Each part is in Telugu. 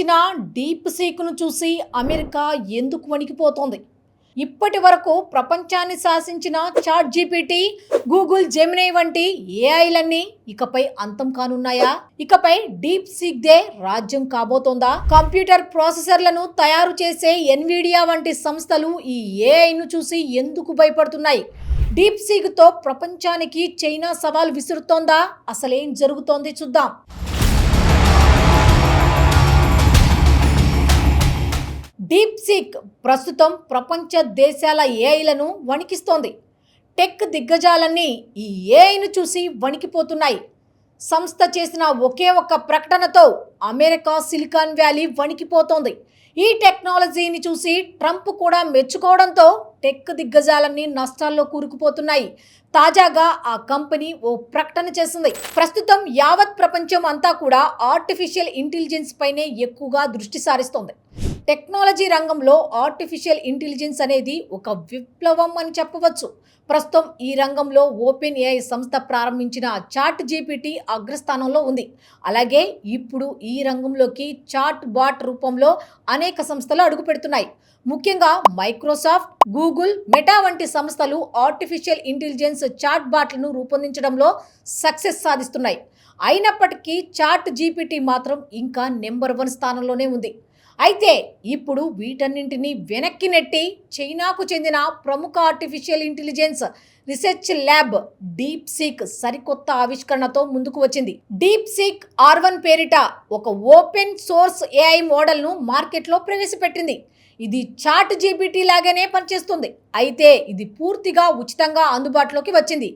నిర్మించిన డీప్ సీక్ను చూసి అమెరికా ఎందుకు వణికిపోతోంది? ఇప్పటి వరకు ప్రపంచాన్ని శాసించిన చాట్ జీపీటీ గూగుల్ జెమినే వంటి ఏఐలన్నీ ఇకపై అంతం కానున్నాయా? ఇకపై డీప్ సిగ్దే దే రాజ్యం కాబోతోందా? కంప్యూటర్ ప్రాసెసర్లను తయారు చేసే ఎన్విడియా వంటి సంస్థలు ఈ ఏఐను చూసి ఎందుకు భయపడుతున్నాయి? డీప్ సిగ్తో ప్రపంచానికి చైనా సవాల్ విసురుతోందా? అసలేం జరుగుతోంది చూద్దాం. టెక్ ప్రస్తుతం ప్రపంచ దేశాల ఏఐలను వణికిస్తోంది. టెక్ దిగ్గజాలన్నీ ఈ ఏఐను చూసి వణికిపోతున్నాయి. సంస్థ చేసిన ఒకే ఒక్క ప్రకటనతో అమెరికా సిలికాన్ వ్యాలీ వణికిపోతోంది. ఈ టెక్నాలజీని చూసి ట్రంప్ కూడా మెచ్చుకోవడంతో టెక్ దిగ్గజాలన్నీ నష్టాల్లో కూరుకుపోతున్నాయి. తాజాగా ఆ కంపెనీ ఓ ప్రకటన చేసింది. ప్రస్తుతం యావత్ ప్రపంచం అంతా కూడా ఆర్టిఫిషియల్ ఇంటెలిజెన్స్ పైనే ఎక్కువగా దృష్టి సారిస్తోంది. టెక్నాలజీ రంగంలో ఆర్టిఫిషియల్ ఇంటెలిజెన్స్ అనేది ఒక విప్లవం అని చెప్పవచ్చు. ప్రస్తుతం ఈ రంగంలో ఓపెన్ ఏఐ సంస్థ ప్రారంభించిన చాట్ జీపీటీ అగ్రస్థానంలో ఉంది. అలాగే ఇప్పుడు ఈ రంగంలోకి చాట్ బాట్ రూపంలో అనేక సంస్థలు అడుగుపెడుతున్నాయి. ముఖ్యంగా మైక్రోసాఫ్ట్ గూగుల్ మెటా వంటి సంస్థలు ఆర్టిఫిషియల్ ఇంటెలిజెన్స్ చాట్ బాట్లను రూపొందించడంలో సక్సెస్ సాధిస్తున్నాయి. అయినప్పటికీ చాట్ జీపీటీ మాత్రం ఇంకా నెంబర్ వన్ స్థానంలోనే ఉంది. అయితే ఇప్పుడు వీటన్నింటినీ వెనక్కి నెట్టి చైనాకు చెందిన ప్రముఖ artificial intelligence research lab DeepSeek సరికొత్త ఆవిష్కరణతో ముందుకు వచ్చింది. డీప్ సీక్ ఆర్ వన్ పేరిట ఒక ఓపెన్ సోర్స్ ఏఐ మోడల్ను మార్కెట్లో ప్రవేశపెట్టింది. ఇది చాట్ జీపీటీ లాగానే పనిచేస్తుంది. అయితే ఇది పూర్తిగా ఉచితంగా అందుబాటులోకి వచ్చింది.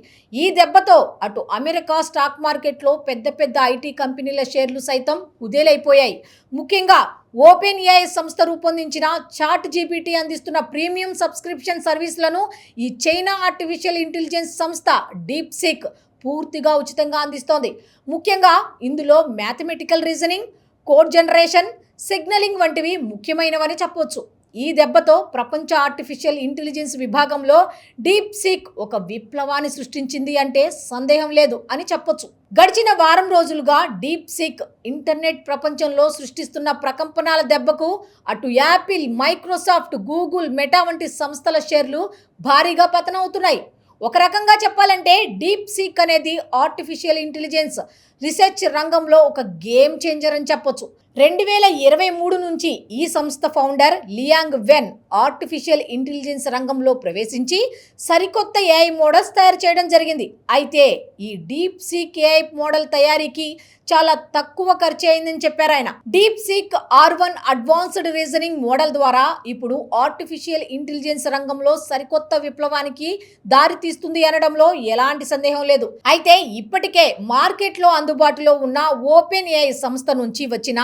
ఈ దెబ్బతో అటు అమెరికా స్టాక్ మార్కెట్లో పెద్ద పెద్ద ఐటీ కంపెనీల షేర్లు సైతం కుదేలైపోయాయి. ముఖ్యంగా ఓపెన్ ఏఐ సంస్థ రూపొందించిన చాట్ జీపీటీ అందిస్తున్న ప్రీమియం సబ్స్క్రిప్షన్ సర్వీసులను ఈ చైనా ఆర్టిఫిషియల్ ఇంటెలిజెన్స్ సంస్థ డీప్ సిక్ పూర్తిగా ఉచితంగా అందిస్తోంది. ముఖ్యంగా ఇందులో mathematical reasoning code generation signaling వంటివి ముఖ్యమైనవని చెప్పవచ్చు. ఈ దెబ్బతో ప్రపంచ ఆర్టిఫిషియల్ ఇంటెలిజెన్స్ విభాగంలో డీప్ సీక్ ఒక విప్లవాన్ని సృష్టించింది అంటే సందేహం లేదు అని చెప్పొచ్చు. గడిచిన వారం రోజులుగా డీప్ సీక్ ఇంటర్నెట్ ప్రపంచంలో సృష్టిస్తున్న ప్రకంపనాల దెబ్బకు అటు యాపిల్ మైక్రోసాఫ్ట్ గూగుల్ మెటా వంటి సంస్థల షేర్లు భారీగా పతనవుతున్నాయి ఒక రకంగా చెప్పాలంటే డీప్ సీక్ అనేది ఆర్టిఫిషియల్ ఇంటెలిజెన్స్ రీసెర్చ్ రంగంలో ఒక గేమ్ చేంజర్ అని చెప్పొచ్చు. రెండు వేల ఇరవై మూడు నుంచి ఈ సంస్థ founder Liang Wen artificial intelligence రంగంలో ప్రవేశించి సరికొత్త ఏఐ మోడల్స్ తయారు చేయడం జరిగింది. అయితే ఈ డీప్ సీక్ ఏఐ మోడల్ తయారీకి చాలా తక్కువ ఖర్చు అయిందని చెప్పారు ఆయన. DeepSeek R one advanced reasoning model ద్వారా ఇప్పుడు ఆర్టిఫిషియల్ ఇంటెలిజెన్స్ రంగంలో సరికొత్త విప్లవానికి దారి తీస్తుంది అనడంలో ఎలాంటి సందేహం లేదు. అయితే ఇప్పటికే మార్కెట్లో అందు అందుబాటులో ఉన్న ఓపెన్ ఏఐ సంస్థ నుంచి వచ్చిన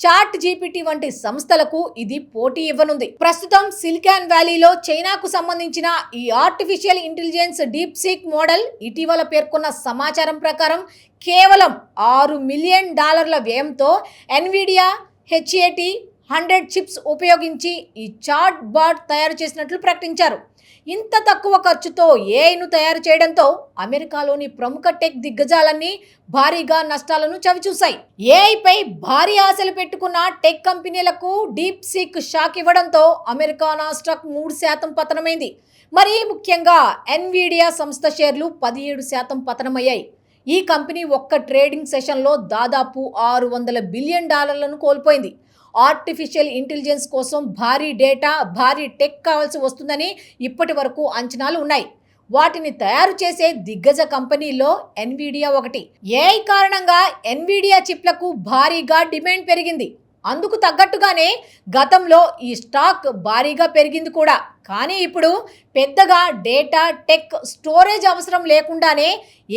చాట్ జీపీటీ వంటి సంస్థలకు ఇది పోటీ ఇవ్వనుంది. ప్రస్తుతం సిలికాన్ వ్యాలీలో చైనాకు సంబంధించిన ఈ artificial intelligence DeepSeek model ఇటీవల పేర్కొన్న సమాచారం ప్రకారం కేవలం ఆరు మిలియన్ డాలర్ల వ్యయంతో ఎన్విడియా హెచ్ఏటి హండ్రెడ్ చిప్స్ ఉపయోగించి ఈ చాట్ బాట్ తయారు చేసినట్లు ప్రకటించారు. ఇంత తక్కువ ఖర్చుతో ఏఐను తయారు చేయడంతో అమెరికాలోని ప్రముఖ టెక్ దిగ్గజాలన్నీ భారీగా నష్టాలను చవిచూశాయి. ఏఐపై భారీ ఆశలు పెట్టుకున్న టెక్ కంపెనీలకు డీప్ సీక్ షాక్ ఇవ్వడంతో అమెరికా నాస్టాక్ మూడు శాతం పతనమైంది. మరీ ముఖ్యంగా ఎన్వీడియా సంస్థ షేర్లు పదిహేడు శాతం పతనమయ్యాయి. ఈ కంపెనీ ఒక్క ట్రేడింగ్ సెషన్లో దాదాపు ఆరు వందల బిలియన్ డాలర్లను కోల్పోయింది. ఆర్టిఫిషియల్ ఇంటెలిజెన్స్ కోసం భారీ డేటా భారీ టెక్ కావాల్సి వస్తుందని ఇప్పటి వరకు అంచనాలు ఉన్నాయి. వాటిని తయారు చేసే దిగ్గజ కంపెనీల్లో ఎన్విడియా ఒకటి. ఏఐ కారణంగా ఎన్విడియా చిప్లకు భారీగా డిమాండ్ పెరిగింది. అందుకు తగ్గట్టుగానే గతంలో ఈ స్టాక్ భారీగా పెరిగింది కూడా. కానీ ఇప్పుడు పెద్దగా డేటా టెక్ స్టోరేజ్ అవసరం లేకుండానే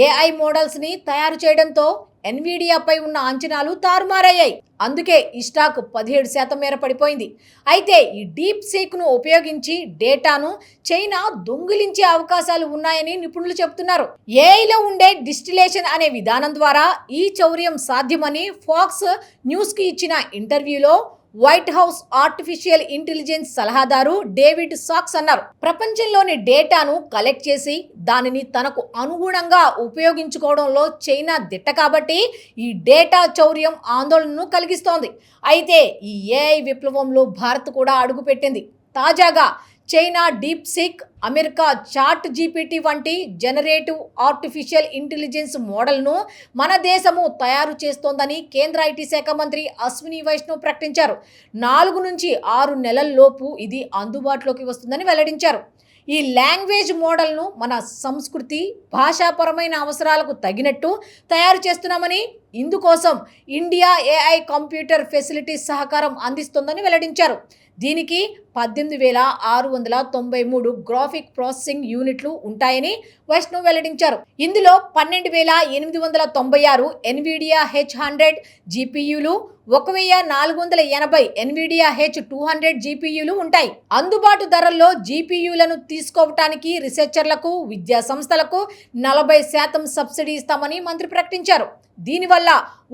ఏఐ మోడల్స్ని తయారు చేయడంతో ఎన్వీడియాపై ఉన్న అంచనాలు తారుమారయ్యాయి. అందుకే ఈ స్టాక్ పదిహేడు శాతం మేర పడిపోయింది. అయితే ఈ డీప్ సీక్ను ఉపయోగించి డేటాను చైనా దొంగిలించే అవకాశాలు ఉన్నాయని నిపుణులు చెబుతున్నారు. ఏఐలో ఉండే డిస్టిలేషన్ అనే విధానం ద్వారా ఈ చౌర్యం సాధ్యమని ఫాక్స్ న్యూస్కి ఇచ్చిన ఇంటర్వ్యూలో వైట్ హౌస్ ఆర్టిఫిషియల్ ఇంటెలిజెన్స్ సలహాదారు డేవిడ్ సాక్స్ అన్నారు. ప్రపంచంలోని డేటాను కలెక్ట్ చేసి దానిని తనకు అనుగుణంగా ఉపయోగించుకోవడంలో చైనా దిట్ట కాబట్టి ఈ డేటా చౌర్యం ఆందోళనను కలిగిస్తోంది. అయితే ఈ ఏఐ విప్లవంలో భారత్ కూడా అడుగుపెట్టింది. తాజాగా China DeepSeek America ChatGPT వంటి జనరేటివ్ ఆర్టిఫిషియల్ ఇంటెలిజెన్స్ మోడల్ను మన దేశము తయారు చేస్తోందని కేంద్ర ఐటీ శాఖ మంత్రి అశ్విని వైష్ణవ్ ప్రకటించారు. నాలుగు నుంచి ఆరు నెలల్లోపు ఇది అందుబాటులోకి వస్తుందని వెల్లడించారు. ఈ లాంగ్వేజ్ మోడల్ను మన సంస్కృతి భాషాపరమైన అవసరాలకు తగినట్టు తయారు చేస్తున్నామని ఇందుకోసం ఇండియా ఏఐ కంప్యూటర్ ఫెసిలిటీస్ సహకారం అందిస్తోందని వెల్లడించారు. దీనికి పద్దెనిమిది వేల ఆరు వందల తొంభై మూడు గ్రాఫిక్ ప్రాసెసింగ్ యూనిట్లు ఉంటాయని వైష్ణవ్ వెల్లడించారు. ఇందులో పన్నెండు వేల ఎనిమిది వందల తొంభై ఆరు ఎన్విడియా హెచ్ హండ్రెడ్ జీపీయూలు ఒక వెయ్యి నాలుగు వందల ఎనభై ఎన్విడియా హెచ్ టూ హండ్రెడ్ జీపీయూలు ఉంటాయి. అందుబాటు ధరల్లో జీపీయూలను తీసుకోవటానికి రీసెర్చర్లకు విద్యా సంస్థలకు నలభై శాతం సబ్సిడీ ఇస్తామని మంత్రి ప్రకటించారు. దీనివల్ల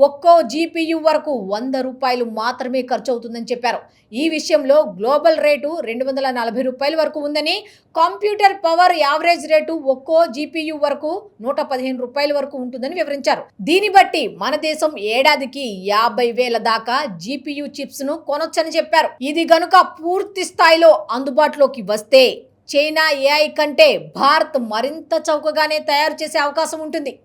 ఒక్కో జీపీయూ వరకు వంద రూపాయలు మాత్రమే ఖర్చు అవుతుందని చెప్పారు. ఈ విషయంలో గ్లోబల్ రేటు రెండు వందల నలభై రూపాయల వరకు ఉందని కంప్యూటర్ పవర్ యావరేజ్ రేటు ఒక్కో జీపీయూ వరకు నూట పదిహేను రూపాయల వరకు ఉంటుందని వివరించారు. దీన్ని బట్టి మన దేశం ఏడాదికి యాభై వేల దాకా జీపీయూ చిప్స్ను కొనొచ్చని చెప్పారు. ఇది గనుక పూర్తి స్థాయిలో అందుబాటులోకి వస్తే చైనా ఏఐ కంటే భారత్ మరింత చౌకగానే తయారు చేసే అవకాశం ఉంటుంది.